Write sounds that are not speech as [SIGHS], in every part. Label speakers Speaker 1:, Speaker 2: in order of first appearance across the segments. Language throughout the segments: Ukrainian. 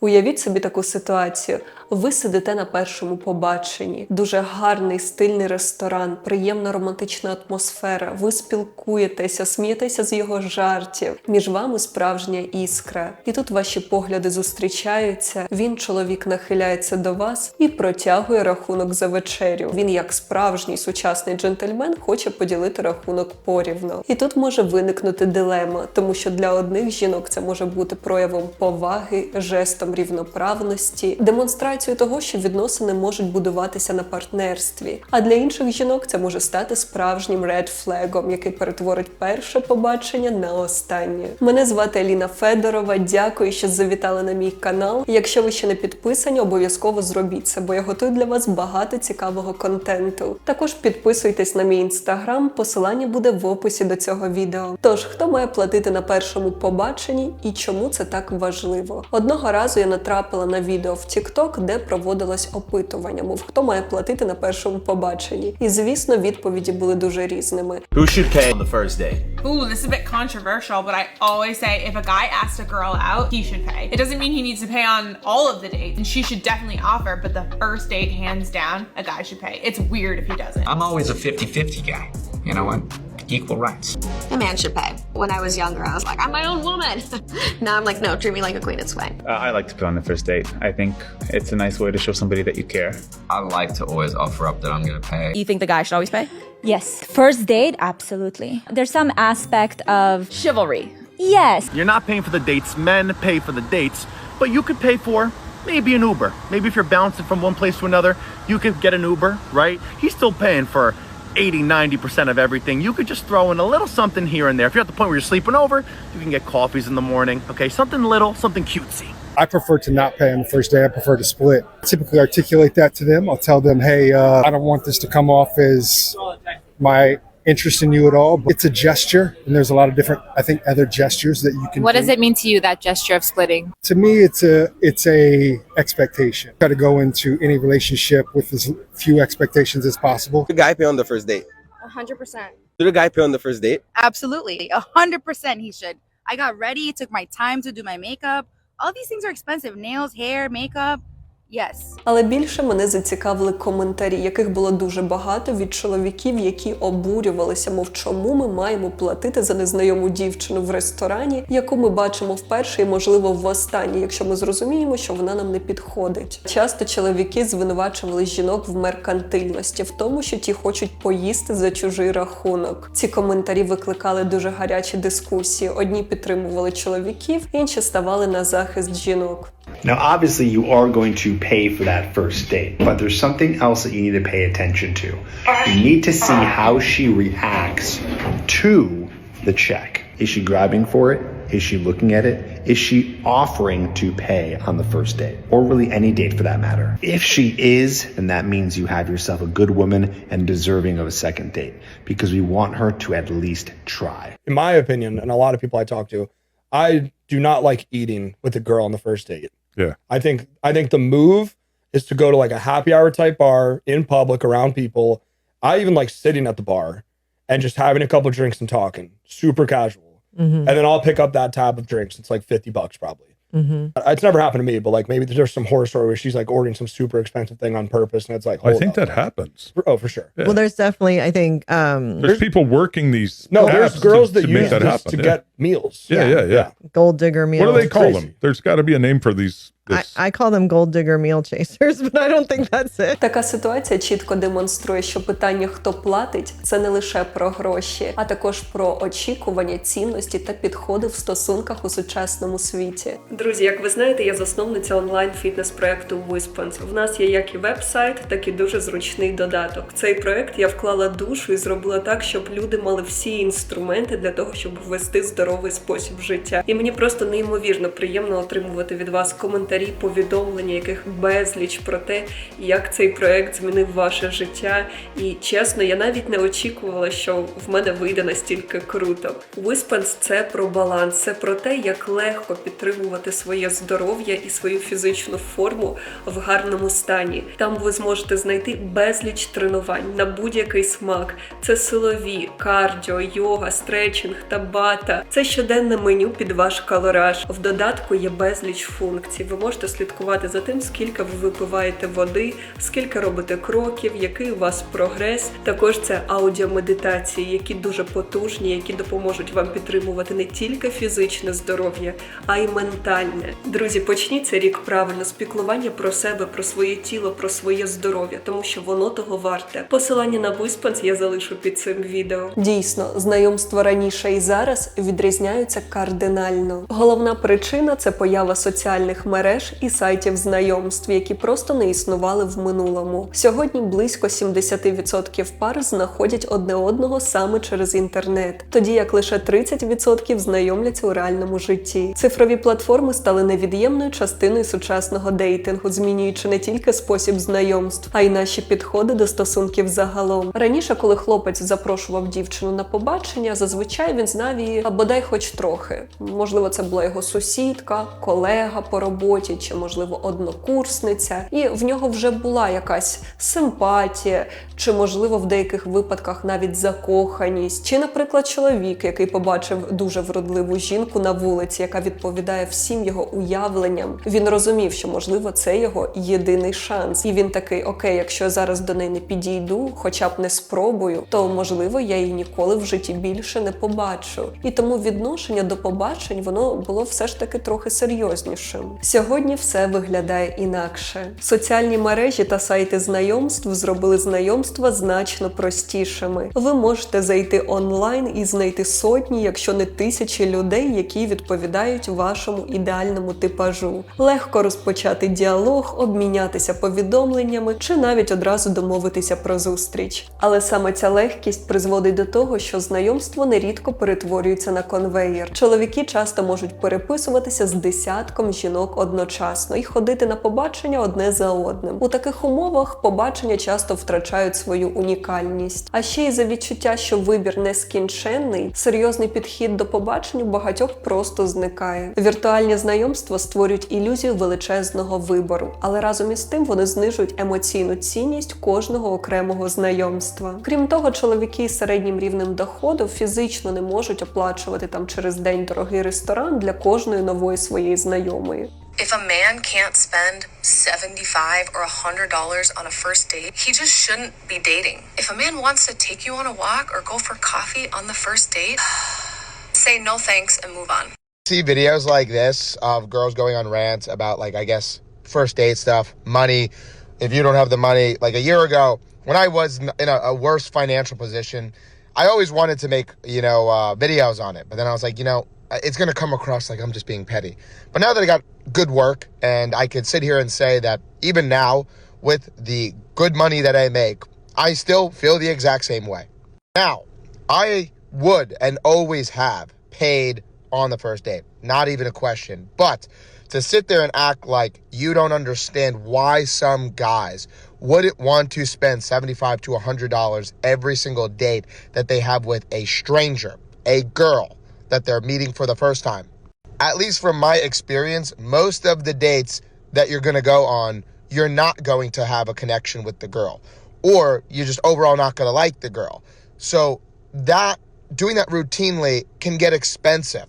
Speaker 1: Уявіть собі таку ситуацію. Ви сидите на першому побаченні, дуже гарний стильний ресторан, приємна романтична атмосфера. Ви спілкуєтеся, смієтеся з його жартів. Між вами справжня іскра. І тут ваші погляди зустрічаються. Він, чоловік, нахиляється до вас і протягує рахунок за вечерю. Він, як справжній сучасний джентльмен, хоче поділити рахунок порівно. І тут може виникнути дилема, тому що для одних жінок це може бути проявом поваги, жестом рівноправності, демонстрацією того, що відносини можуть будуватися на партнерстві. А для інших жінок це може стати справжнім ред флегом, який перетворить перше побачення на останнє. Мене звати Аліна Федорова. Дякую, що завітали на мій канал. Якщо ви ще не підписані, обов'язково зробіть це, бо я готую для вас багато цікавого контенту. Також підписуйтесь на мій інстаграм, посилання буде в описі до цього відео. Тож, хто має платити на першому побаченні і чому це так важливо? Одного разу я натрапила на відео в TikTok, де проводилось опитування, мов хто має платити на першому побаченні. І звісно, відповіді були дуже різними.
Speaker 2: Who should pay on the first date?
Speaker 3: Ooh, this is a bit controversial, but I always say if a guy asks a girl out, he should pay. It doesn't mean he needs to pay on all of the dates, and she should definitely offer, but the first date, hands down, a guy should pay. It's weird if he doesn't.
Speaker 4: I'm always a 50 50 guy. You know what? Equal rights.
Speaker 5: A man should pay. When I was younger, I was like, I'm my own woman. [LAUGHS] now I'm like, no, treat me like a queen, it's fine.
Speaker 6: Uh, I like to put on the first date. I think it's a nice way to show somebody that you care.
Speaker 4: I like to always offer up that I'm gonna pay.
Speaker 7: You think the guy should always pay?
Speaker 8: Yes. First date, absolutely. There's some aspect of
Speaker 7: Chivalry.
Speaker 8: yes.
Speaker 2: You're not paying for the dates. Men pay for the dates, but you could pay for maybe an Uber. Maybe if you're bouncing from one place to another, you could get an Uber, right? He's still paying for 80, 90% of everything. You could just throw in a little something here and there. If you're at the point where you're sleeping over, you can get coffees in the morning. Okay, something little, something cutesy.
Speaker 9: I prefer to not pay on the first day. I prefer to split. Typically articulate that to them. I'll tell them, hey, uh, I don't want this to come off as my interest in you at all. But it's a gesture, and there's a lot of different, I think, other gestures that you can.
Speaker 7: What
Speaker 9: do.
Speaker 7: does it mean to you, that gesture of splitting?
Speaker 9: To me, it's a it's a expectation. Got to go into any relationship with as few expectations as possible.
Speaker 10: the guy pay on the first date?
Speaker 5: 100%.
Speaker 10: Did the guy pay on the first date?
Speaker 11: Absolutely. A hundred percent he should. I got ready, took my time to do my makeup. All these things are expensive. Nails, hair, makeup. Yes.
Speaker 1: Але більше мене зацікавили коментарі, яких було дуже багато від чоловіків, які обурювалися, мов чому ми маємо платити за незнайому дівчину в ресторані, яку ми бачимо вперше і, можливо, востаннє, якщо ми зрозуміємо, що вона нам не підходить. Часто чоловіки звинувачували жінок в меркантильності, в тому, що ті хочуть поїсти за чужий рахунок. Ці коментарі викликали дуже гарячі дискусії. Одні підтримували чоловіків, інші ставали на захист жінок.
Speaker 12: Now, obviously, you are going to pay for that first date, but there's something else that you need to pay attention to. You need to see how she reacts to the check. Is she grabbing for it? Is she looking at it? Is she offering to pay on the first date? Or really any date for that matter? If she is, then that means you have yourself a good woman and deserving of a second date because we want her to at least try.
Speaker 13: in my opinion, and a lot of people I talk to, I do not like eating with a girl on the first date.
Speaker 6: Yeah.
Speaker 13: I think I think the move is to go to like a happy hour type bar in public around people. I even like sitting at the bar and just having a couple drinks and talking, super casual. Mm-hmm. And then I'll pick up that tab of drinks. It's like 50 bucks probably. It's never happened to me, but like maybe there's some horror story where she's like ordering some super expensive thing on purpose and it's like,
Speaker 14: I think
Speaker 13: up.
Speaker 14: that happens.
Speaker 13: Oh, for sure.
Speaker 14: Yeah.
Speaker 15: Well, there's definitely, I think, um,
Speaker 14: There's people working these.
Speaker 13: No, there's girls
Speaker 14: to,
Speaker 13: that
Speaker 14: to
Speaker 13: use
Speaker 14: make that
Speaker 13: this
Speaker 14: happen.
Speaker 13: to
Speaker 14: yeah.
Speaker 13: get meals.
Speaker 14: Yeah, yeah, yeah.
Speaker 15: gold digger meals.
Speaker 14: What do they call
Speaker 13: crazy.
Speaker 14: them? There's got to be a name for these.
Speaker 15: I. I call them gold digger meal chasers, [LAUGHS] but I don't think that's it.
Speaker 1: Така ситуація чітко демонструє, що питання, хто платить, це не лише про гроші, а також про очікування, цінності та підходи в стосунках у сучасному світі. Друзі, як ви знаєте, я засновниця онлайн фітнес проекту Wispens. В нас є як і веб-сайт, так і дуже зручний додаток. В цей проект я вклала душу і зробила так, щоб люди мали всі інструменти для того, щоб ввести здоровий спосіб життя. І мені просто неймовірно приємно отримувати від вас коментарі, повідомлення, яких безліч про те, як цей проект змінив ваше життя. І чесно, я навіть не очікувала, що в мене вийде настільки круто. Wispens – це про баланс, це про те, як легко підтримувати своє здоров'я і свою фізичну форму в гарному стані. Там ви зможете знайти безліч тренувань на будь-який смак. Це силові, кардіо, йога, стретчинг, табата. Це щоденне меню під ваш калораж. В додатку є безліч функцій. Ви можете слідкувати за тим, скільки ви випиваєте води, скільки робите кроків, який у вас прогрес. Також це аудіомедитації, які дуже потужні, які допоможуть вам підтримувати не тільки фізичне здоров'я, а й ментальне. Друзі, почніть цей рік правильно з про себе, про своє тіло, про своє здоров'я, тому що воно того варте. Посилання на Виспанс я залишу під цим відео. Дійсно, знайомства раніше і зараз відрізняються кардинально. Головна причина це поява соціальних мереж і сайтів знайомств, які просто не існували в минулому. Сьогодні близько 70% пар знаходять одне одного саме через інтернет, тоді як лише 30% знайомляться у реальному житті. Цифрові платформи стали невід'ємною частиною сучасного дейтингу, змінюючи не тільки спосіб знайомств, а й наші підходи до стосунків загалом. Раніше, коли хлопець запрошував дівчину на побачення, зазвичай він знав її а бодай хоч трохи. Можливо, це була його сусідка, колега по роботі, чи можливо однокурсниця, і в нього вже була якась симпатія, чи можливо в деяких випадках навіть закоханість, чи, наприклад, чоловік, який побачив дуже вродливу жінку на вулиці, яка відповідає всім його уявленням. Він розумів, що можливо це його єдиний шанс, і він такий: окей, якщо я зараз до неї не підійду, хоча б не спробую, то можливо я її ніколи в житті більше не побачу. І тому відношення до побачень воно було все ж таки трохи серйознішим. Сьогодні все виглядає інакше. Соціальні мережі та сайти знайомств зробили знайомства значно простішими. Ви можете зайти онлайн і знайти сотні, якщо не тисячі людей, які відповідають вашому ідеальному типажу. Легко розпочати діалог, обмінятися повідомленнями чи навіть одразу домовитися про зустріч. Але саме ця легкість призводить до того, що знайомство нерідко перетворюється на конвеєр. Чоловіки часто можуть переписуватися з десятком жінок одночасно і ходити на побачення одне за одним. У таких умовах побачення часто втрачають свою унікальність. А ще й за відчуття, що вибір нескінченний, серйозний підхід до побачень у багатьох просто зникає. Віртуальні знайомства створюють ілюзію величезного вибору, але разом із тим вони знижують емоційну цінність кожного окремого знайомства. Крім того, чоловіки із середнім рівнем доходу фізично не можуть оплачувати там через день дорогий ресторан для кожної нової своєї знайомої.
Speaker 16: If a man can't spend 75 or $100 on a first date, he just shouldn't be dating. If a man wants to take you on a walk or go for coffee on the first date, [SIGHS] say no thanks and move on.
Speaker 17: see videos like this of girls going on rants about like I guess first date stuff, money. If you don't have the money, like a year ago when I was in a, a worse financial position, I always wanted to make you know uh, videos on it, but then I was like, you know, it's gonna come across like I'm just being petty. But now that I got good work and I could sit here and say that even now with the good money that I make, I still feel the exact same way. Now, I would and always have paid on the first date. Not even a question. But to sit there and act like you don't understand why some guys wouldn't want to spend 75 to 100 dollars every single date that they have with a stranger, a girl that they're meeting for the first time. At least from my experience, most of the dates that you're going to go on, you're not going to have a connection with the girl or you're just overall not going to like the girl. So that doing that routinely can get expensive.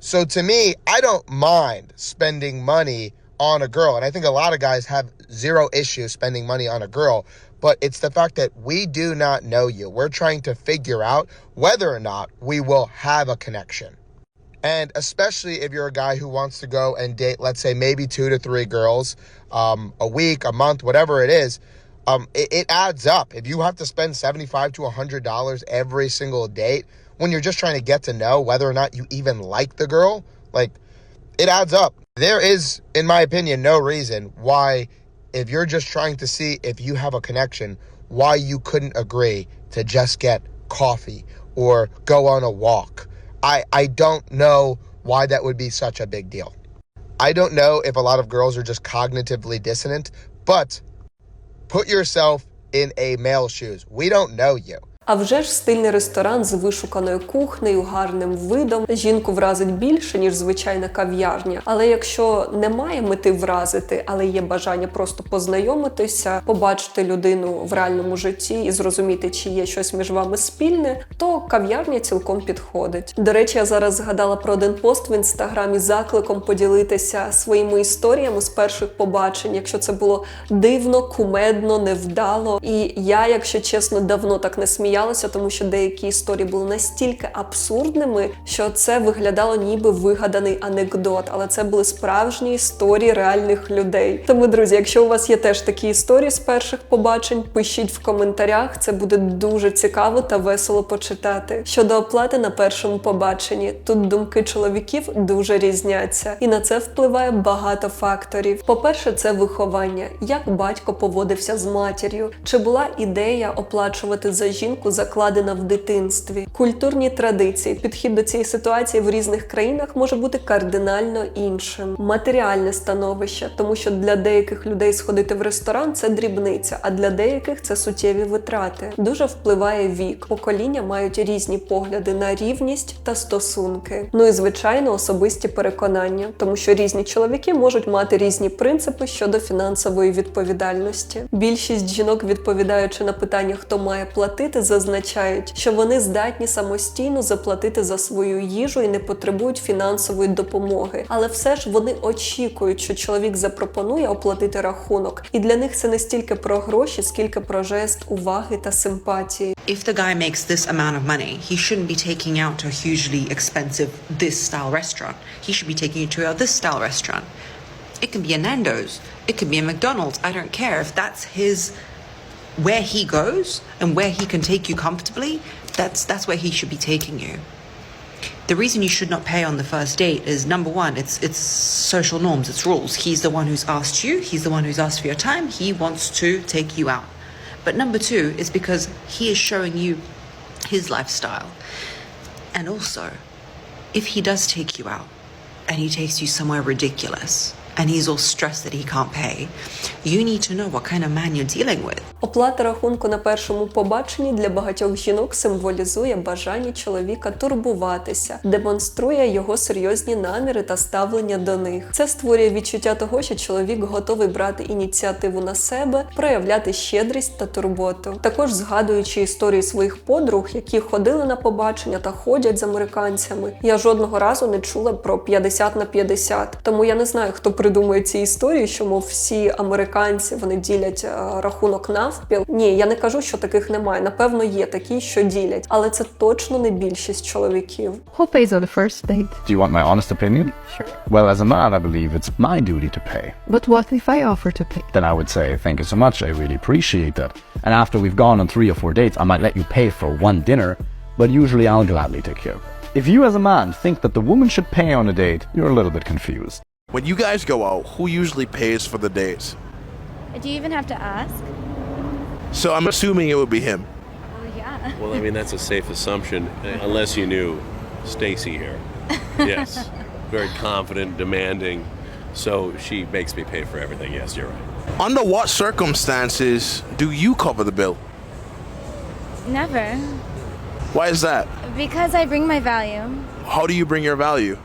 Speaker 17: So to me, I don't mind spending money on a girl. And I think a lot of guys have zero issue spending money on a girl. But it's the fact that we do not know you. We're trying to figure out whether or not we will have a connection. And especially if you're a guy who wants to go and date, let's say maybe two to three girls um, a week, a month, whatever it is, um, it, it adds up. If you have to spend 75 to $100 every single date when you're just trying to get to know whether or not you even like the girl, like it adds up. There is, in my opinion, no reason why, if you're just trying to see if you have a connection, why you couldn't agree to just get coffee or go on a walk. I, I don't know why that would be such a big deal. I don't know if a lot of girls are just cognitively dissonant, but put yourself in a male's shoes. We don't know you.
Speaker 1: А вже ж стильний ресторан з вишуканою кухнею, гарним видом жінку вразить більше, ніж звичайна кав'ярня. Але якщо немає мети вразити, але є бажання просто познайомитися, побачити людину в реальному житті і зрозуміти, чи є щось між вами спільне, то кав'ярня цілком підходить. До речі, я зараз згадала про один пост в інстаграмі закликом поділитися своїми історіями з перших побачень, якщо це було дивно, кумедно, невдало. І я, якщо чесно, давно так не сміялася, тому що деякі історії були настільки абсурдними, що це виглядало ніби вигаданий анекдот, але це були справжні історії реальних людей. Тому, друзі, якщо у вас є теж такі історії з перших побачень, пишіть в коментарях. Це буде дуже цікаво та весело почитати. Щодо оплати на першому побаченні, тут думки чоловіків дуже різняться, і на це впливає багато факторів. По-перше, це виховання, як батько поводився з матір'ю, чи була ідея оплачувати за жінку, закладена в дитинстві, культурні традиції, підхід до цієї ситуації в різних країнах може бути кардинально іншим. Матеріальне становище, тому що для деяких людей сходити в ресторан це дрібниця, а для деяких це суттєві витрати. Дуже впливає вік. Покоління мають різні погляди на рівність та стосунки. Ну і звичайно, особисті переконання, тому що різні чоловіки можуть мати різні принципи щодо фінансової відповідальності. Більшість жінок, відповідаючи на питання, хто має платити, зазначають, що вони здатні самостійно заплатити за свою їжу і не потребують фінансової допомоги. Але все ж вони очікують, що чоловік запропонує оплатити рахунок, і для них це не стільки про гроші, скільки про жест уваги та симпатії.
Speaker 18: If the guy makes this amount of money, he shouldn't be taking out to a hugely expensive this style restaurant. He should be taking you to a this style restaurant. It can be a Nando's, it could be a McDonald's. I don't care if that's his where he goes and where he can take you comfortably. That's that's where he should be taking you. The reason you should not pay on the first date is number one, it's it's social norms, it's rules. He's the one who's asked you, he's the one who's asked for your time, he wants to take you out. But number two is because he is showing you his lifestyle. And also, if he does take you out and he takes you somewhere ridiculous and he's all stressed that he can't pay, you need to know what kind of man you're dealing with.
Speaker 1: Оплата рахунку на першому побаченні для багатьох жінок символізує бажання чоловіка турбуватися, демонструє його серйозні наміри та ставлення до них. Це створює відчуття того, що чоловік готовий брати ініціативу на себе, проявляти щедрість та турботу. Також згадуючи історії своїх подруг, які ходили на побачення та ходять з американцями, я жодного разу не чула про 50 на 50. Тому я не знаю, хто придумує ці історії, що мов всі американці вони ділять е, рахунок навпіл. Ні, я не кажу, що таких немає. Напевно, є такі, що ділять, але це точно не більшість чоловіків.
Speaker 19: Who pays on the first date?
Speaker 20: Do you want my honest opinion? Sure. Well, as a man, I believe it's my duty to pay.
Speaker 19: But what if I offer to pay?
Speaker 20: Then I would say, thank you so much, I really appreciate that. And after we've gone on three or four dates, I might let you pay for one dinner, but usually I'll gladly take care of it. If you as a man think that the woman should pay on a date, you're a little bit confused.
Speaker 21: When you guys go out, who usually pays for the dates?
Speaker 22: Do you even have to ask?
Speaker 21: So I'm assuming it would be him.
Speaker 22: Oh, yeah. [LAUGHS]
Speaker 23: Well, I mean, that's a safe assumption, unless you knew Stacy here. [LAUGHS] Yes. Very confident, demanding. So she makes me pay for everything. Yes, you're right.
Speaker 21: Under what circumstances do you cover the bill?
Speaker 22: Never.
Speaker 21: Why is that?
Speaker 22: Because I bring my value
Speaker 21: How do you bring your value?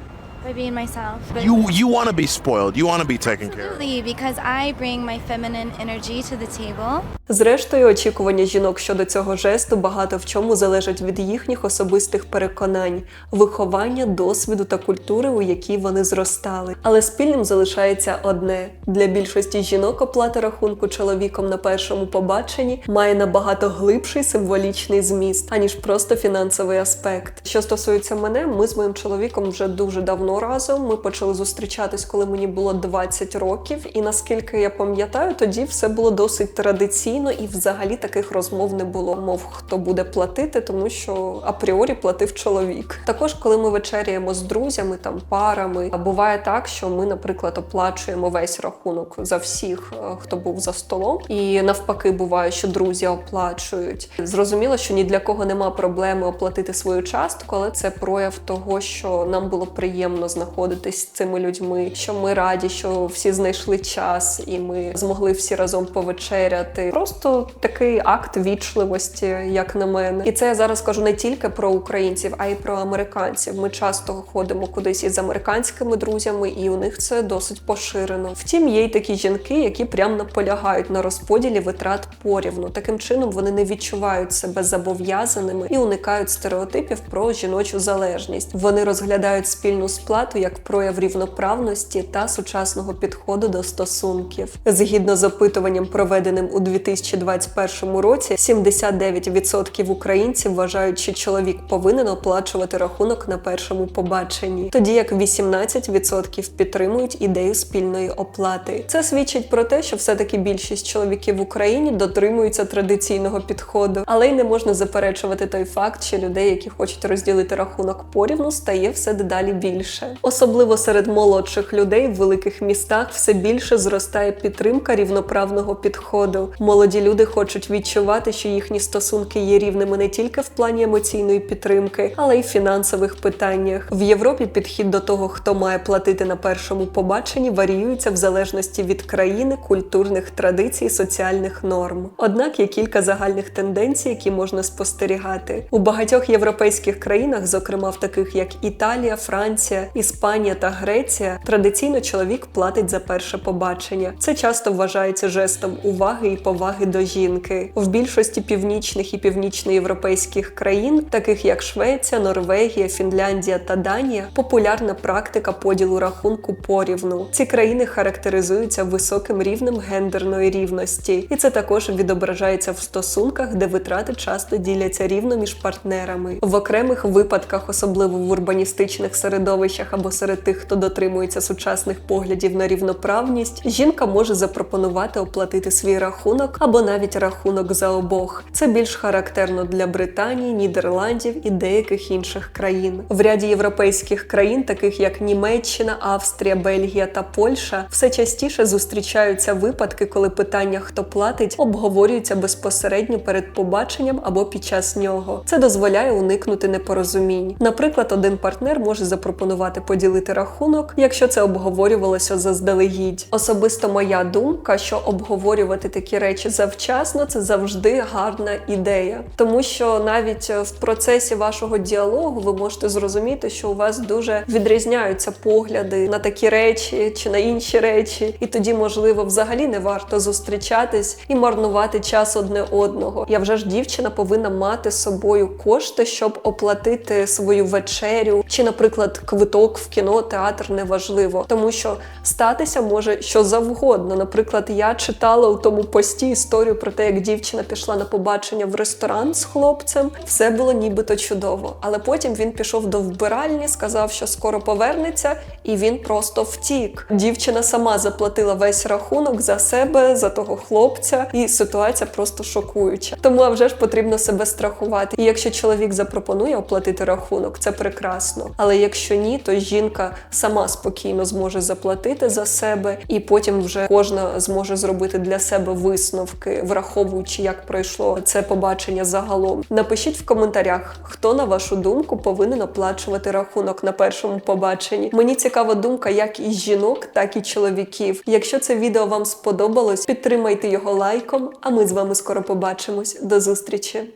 Speaker 22: By being myself. But
Speaker 21: You you want to be spoiled. You want to be taken care of.
Speaker 22: Absolutely, because I bring my feminine energy to the table.
Speaker 1: Зрештою, очікування жінок щодо цього жесту багато в чому залежать від їхніх особистих переконань, виховання, досвіду та культури, у якій вони зростали. Але спільним залишається одне: для більшості жінок оплата рахунку чоловіком на першому побаченні має набагато глибший символічний зміст, аніж просто фінансовий аспект. Що стосується мене, ми з моїм чоловіком вже дуже давно разом. Ми почали зустрічатись, коли мені було 20 років, і наскільки я пам'ятаю, тоді все було досить традиційно і взагалі таких розмов не було. Мов хто буде платити, тому що апріорі платив чоловік. Також, коли ми вечеряємо з друзями, там парами, буває так, що ми, наприклад, оплачуємо весь рахунок за всіх, е, хто був за столом, і навпаки, буває, що друзі оплачують. Зрозуміло, що ні для кого нема проблеми оплатити свою частку, але це прояв того, що нам було приємно приємно знаходитись з цими людьми, що ми раді, що всі знайшли час і ми змогли всі разом повечеряти. Просто такий акт вічливості, як на мене. І це я зараз кажу не тільки про українців, а й про американців. Ми часто ходимо кудись із американськими друзями, і у них це досить поширено. Втім, є й такі жінки, які прям наполягають на розподілі витрат порівну. Таким чином вони не відчувають себе зобов'язаними і уникають стереотипів про жіночу залежність. Вони розглядають спільну сплату як прояв рівноправності та сучасного підходу до стосунків. Згідно з опитуванням, проведеним у 2021 році, 79% українців вважають, що чоловік повинен оплачувати рахунок на першому побаченні, тоді як 18% підтримують ідею спільної оплати. Це свідчить про те, що все-таки більшість чоловіків в Україні дотримуються традиційного підходу, але й не можна заперечувати той факт, що людей, які хочуть розділити рахунок порівну, стає все дедалі більше. Особливо серед молодших людей в великих містах все більше зростає підтримка рівноправного підходу. Молоді люди хочуть відчувати, що їхні стосунки є рівними не тільки в плані емоційної підтримки, але й фінансових питаннях. В Європі підхід до того, хто має платити на першому побаченні, варіюється в залежності від країни, культурних традицій, соціальних норм. Однак є кілька загальних тенденцій, які можна спостерігати у багатьох європейських країнах, зокрема в таких як Італія, Франція, Іспанія та Греція, традиційно чоловік платить за перше побачення. Це часто вважається жестом уваги і поваги до жінки. В більшості північних і північноєвропейських країн, таких як Швеція, Норвегія, Фінляндія та Данія, популярна практика поділу рахунку порівну. Ці країни характеризуються високим рівнем гендерної рівності, і це також відображається в стосунках, де витрати часто діляться рівно між партнерами. В окремих випадках, особливо в урбаністичних середовищах або серед тих, хто дотримується сучасних поглядів на рівноправність, жінка може запропонувати оплатити свій рахунок або навіть рахунок за обох. Це більш характерно для Британії, Нідерландів і деяких інших країн. В ряді європейських країн, таких як Німеччина, Австрія, Бельгія та Польща, все частіше зустрічаються випадки, коли питання, хто платить, обговорюються безпосередньо перед побаченням або під час нього. Це дозволяє уникнути непорозумінь. Наприклад, один партнер може запропонувати поділити рахунок, якщо це обговорювалося заздалегідь. Особисто моя думка, що обговорювати такі речі завчасно це завжди гарна ідея, тому що навіть в процесі вашого діалогу ви можете зрозуміти, що у вас дуже відрізняються погляди на такі речі чи на інші речі, і тоді, можливо, взагалі не варто зустрічатись і марнувати час одне одного. Я вже ж дівчина повинна мати з собою кошти, щоб оплатити свою вечерю, чи, наприклад, квиток в кіно, театр неважливо, тому що статися може що завгодно. Наприклад, я читала у тому пості історію про те, як дівчина пішла на побачення в ресторан з хлопцем. Все було нібито чудово. Але потім він пішов до вбиральні, сказав, що скоро повернеться, і він просто втік. Дівчина сама заплатила весь рахунок за себе, за того хлопця, і ситуація просто шокуюча. Тому а вже ж потрібно себе страхувати. І якщо чоловік запропонує оплатити рахунок, це прекрасно. Але якщо ні, то жінка сама спокійно зможе заплатити за себе, і потім вже кожна зможе зробити для себе висновки, враховуючи, як пройшло це побачення загалом. Напишіть в коментарях, хто на вашу думку повинен оплачувати рахунок на першому побаченні. Мені цікава думка як і жінок, так і чоловіків. Якщо це відео вам сподобалось, підтримайте його лайком. А ми з вами скоро побачимось. До зустрічі!